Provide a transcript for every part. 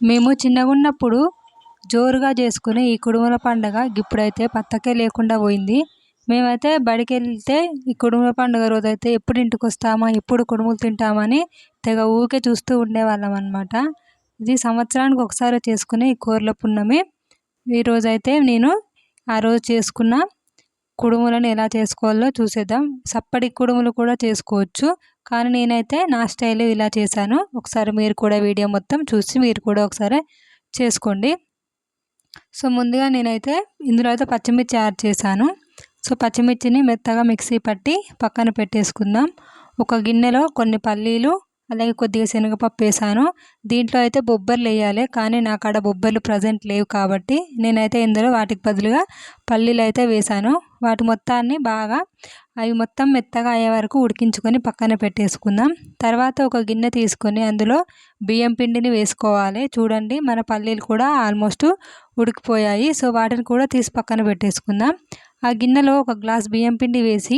మేము చిన్నగా ఉన్నప్పుడు జోరుగా చేసుకునే ఈ కుడుముల పండుగ ఇప్పుడైతే పత్తకే లేకుండా పోయింది. మేమైతే బడికి వెళ్తే ఈ కుడుముల పండుగ రోజైతే ఎప్పుడు ఇంటికి వస్తామా ఎప్పుడు కుడుములు తింటామని తెగ ఊరికే చూస్తూ ఉండేవాళ్ళం అనమాట ఇది సంవత్సరానికి ఒకసారి చేసుకునే ఈ కోర్ల పున్నమి. ఈరోజైతే నేను ఆ రోజు చేసుకున్న కుడుములను ఎలా చేసుకోవాలో చూసేద్దాం. సప్పటి కుడుములు కూడా చేసుకోవచ్చు. కానీ నేనైతే నా స్టైల్ ఇలా చేశాను. ఒకసారి మీరు కూడా వీడియో మొత్తం చూసి మీరు కూడా ఒకసారి చేసుకోండి. సో ముందుగా నేనైతే ఇందులో అయితే పచ్చిమిర్చి యాడ్ చేశాను. సో పచ్చిమిర్చిని మెత్తగా మిక్సీ పట్టి పక్కన పెట్టేసుకుందాం. ఒక గిన్నెలో కొన్ని పల్లీలు అలాగే కొద్దిగా శనగపప్పు వేసాను. దీంట్లో అయితే బొబ్బర్లు వేయాలి. కానీ నా కాడ బొబ్బర్లు ప్రజెంట్ లేవు కాబట్టి నేనైతే ఇందులో వాటికి బదులుగా పల్లీలు అయితే వేసాను. వాటి మొత్తాన్ని బాగా అవి మొత్తం మెత్తగా అయ్యే వరకు ఉడికించుకొని పక్కన పెట్టేసుకుందాం. తర్వాత ఒక గిన్నె తీసుకొని అందులో బియ్యం పిండిని వేసుకోవాలి. చూడండి మన పల్లీలు కూడా ఆల్మోస్ట్ ఉడికిపోయాయి. సో వాటిని కూడా తీసి పక్కన పెట్టేసుకుందాం. ఆ గిన్నెలో ఒక గ్లాస్ బియ్యం పిండి వేసి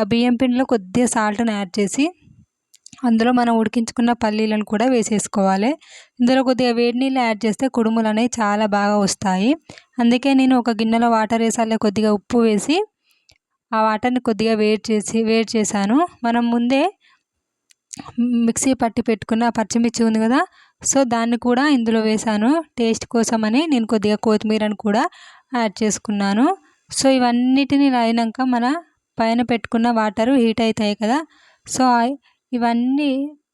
ఆ బియ్యం పిండిలో కొద్దిగా సాల్ట్ని యాడ్ చేసి అందులో మనం ఉడికించుకున్న పల్లీలను కూడా వేసేసుకోవాలి. ఇందులో కొద్దిగా వేడి నీళ్ళు యాడ్ చేస్తే కుడుములు అనేవి చాలా బాగా వస్తాయి. అందుకే నేను ఒక గిన్నెలో వాటర్ వేసాలే కొద్దిగా ఉప్పు వేసి ఆ వాటర్ని కొద్దిగా వేడి చేసి వేడి చేశాను. మనం ముందే మిక్సీ పట్టి పెట్టుకున్న పచ్చిమిర్చి ఉంది కదా సో దాన్ని కూడా ఇందులో వేసాను టేస్ట్ కోసమని నేను కొద్దిగా కొత్తిమీరను కూడా యాడ్ చేసుకున్నాను. సో ఇవన్నిటిని అయినాక మన పైన పెట్టుకున్న వాటర్ హీట్ అవుతాయి కదా సో ఇవన్నీ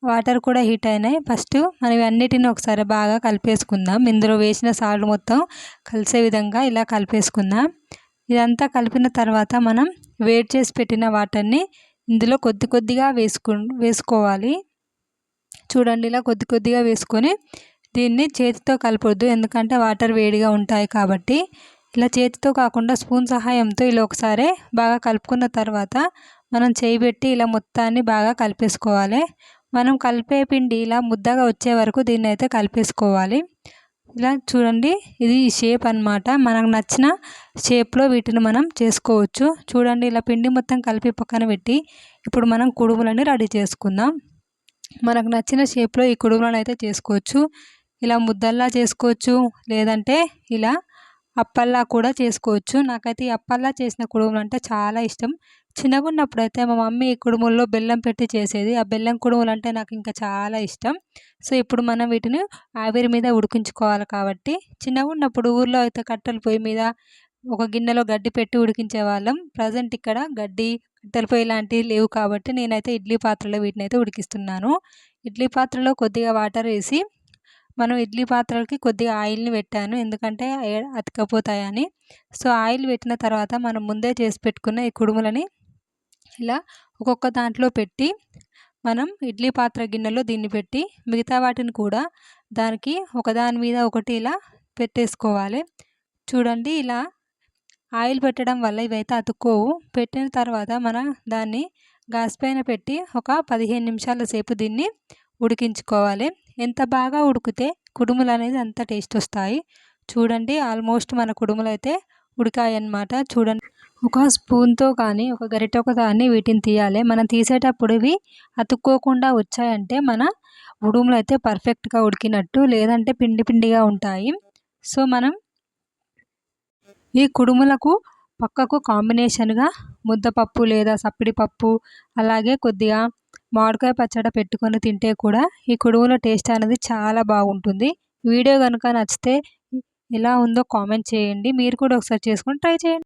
వాటర్ కూడా హీట్ అయినాయి. ఫస్ట్ మనం ఇవన్నిటిని ఒకసారి బాగా కలిపేసుకుందాం. ఇందులో వేసిన సాల్ట్ మొత్తం కలిసే విధంగా ఇలా కలిపేసుకుందాం. ఇదంతా కలిపిన తర్వాత మనం వేడి చేసి పెట్టిన వాటర్ని ఇందులో కొద్ది కొద్దిగా వేసుకు వేసుకోవాలి. చూడండి ఇలా కొద్ది కొద్దిగా వేసుకొని దీన్ని చేతితో కలపొద్దు. ఎందుకంటే వాటర్ వేడిగా ఉంటాయి కాబట్టి. ఇలా చేతితో కాకుండా స్పూన్ సహాయంతో ఇలా ఒకసారి బాగా కలుపుకున్న తర్వాత మనం చేయి పెట్టి ఇలా మొత్తాన్ని బాగా కలిపేసుకోవాలి. మనం కలిపే పిండి ఇలా ముద్దగా వచ్చే వరకు దీన్ని అయితే కలిపేసుకోవాలి. ఇలా చూడండి ఇది షేప్ అనమాట మనకు నచ్చిన షేప్లో వీటిని మనం చేసుకోవచ్చు. చూడండి ఇలా పిండి మొత్తం కలిపి పక్కన పెట్టి ఇప్పుడు మనం కుడుములని రెడీ చేసుకుందాం. మనకు నచ్చిన షేప్లో ఈ కుడుములను అయితే చేసుకోవచ్చు. ఇలా ముద్దల్లా చేసుకోవచ్చు. లేదంటే ఇలా అప్పల్లా కూడా చేసుకోవచ్చు. నాకైతే ఈ అప్పల్లా చేసిన కుడుములు అంటే చాలా ఇష్టం. చిన్నగా ఉన్నప్పుడు అయితే మా మమ్మీ కుడుముల్లో బెల్లం పెట్టి చేసేది. ఆ బెల్లం కుడుములు అంటే నాకు ఇంకా చాలా ఇష్టం. సో ఇప్పుడు మనం వీటిని ఆవిరి మీద ఉడికించుకోవాలి కాబట్టి చిన్నగా ఉన్నప్పుడు ఊర్లో అయితే కట్టెల పొయ్యి మీద ఒక గిన్నెలో గడ్డి పెట్టి ఉడికించే వాళ్ళం. ప్రజెంట్ ఇక్కడ గడ్డి కట్టెల పొయ్యి లాంటివి లేవు కాబట్టి నేనైతే ఇడ్లీ పాత్రలో వీటిని అయితే ఉడికిస్తున్నాను. ఇడ్లీ పాత్రలో కొద్దిగా వాటర్ వేసి మనం ఇడ్లీ పాత్రలకి కొద్దిగా ఆయిల్ని పెట్టాను. ఎందుకంటే అతికపోతాయని. సో ఆయిల్ పెట్టిన తర్వాత మనం ముందే చేసి పెట్టుకున్న ఈ కుడుములని ఇలా ఒక్కొక్క దాంట్లో పెట్టి మనం ఇడ్లీ పాత్ర గిన్నెలో దీన్ని పెట్టి మిగతా వాటిని కూడా దానికి ఒకదాని మీద ఒకటి ఇలా పెట్టేసుకోవాలి. చూడండి ఇలా ఆయిల్ పెట్టడం వల్ల ఇవైతే అతుక్కోవు. పెట్టిన తర్వాత మనం దాన్ని గ్యాస్ పైన పెట్టి ఒక పదిహేను నిమిషాల సేపు దీన్ని ఉడికించుకోవాలి. ఎంత బాగా ఉడికితే కుడుములు అనేది అంత టేస్ట్ వస్తాయి. చూడండి ఆల్మోస్ట్ మన కుడుములు అయితే ఉడికాయన్నమాట. చూడండి. ఒక స్పూన్తో కానీ ఒక గరిటెతో కానీ వీటిని తీయాలి. మనం తీసేటప్పుడు ఇవి అతుక్కోకుండా వచ్చాయంటే మన ఉడుములు అయితే పర్ఫెక్ట్గా ఉడికినట్టు లేదంటే పిండి పిండిగా ఉంటాయి. సో మనం ఈ కుడుములకు పక్కకు కాంబినేషన్గా ముద్దపప్పు లేదా సప్పిడి పప్పు అలాగే కొద్దిగా మామిడికాయ పచ్చడి పెట్టుకొని తింటే కూడా ఈ కుడుముల టేస్ట్ అనేది చాలా బాగుంటుంది. వీడియో కనుక నచ్చితే ఎలా ఉందో కామెంట్ చేయండి. మీరు కూడా ఒకసారి చేసుకొని ట్రై చేయండి.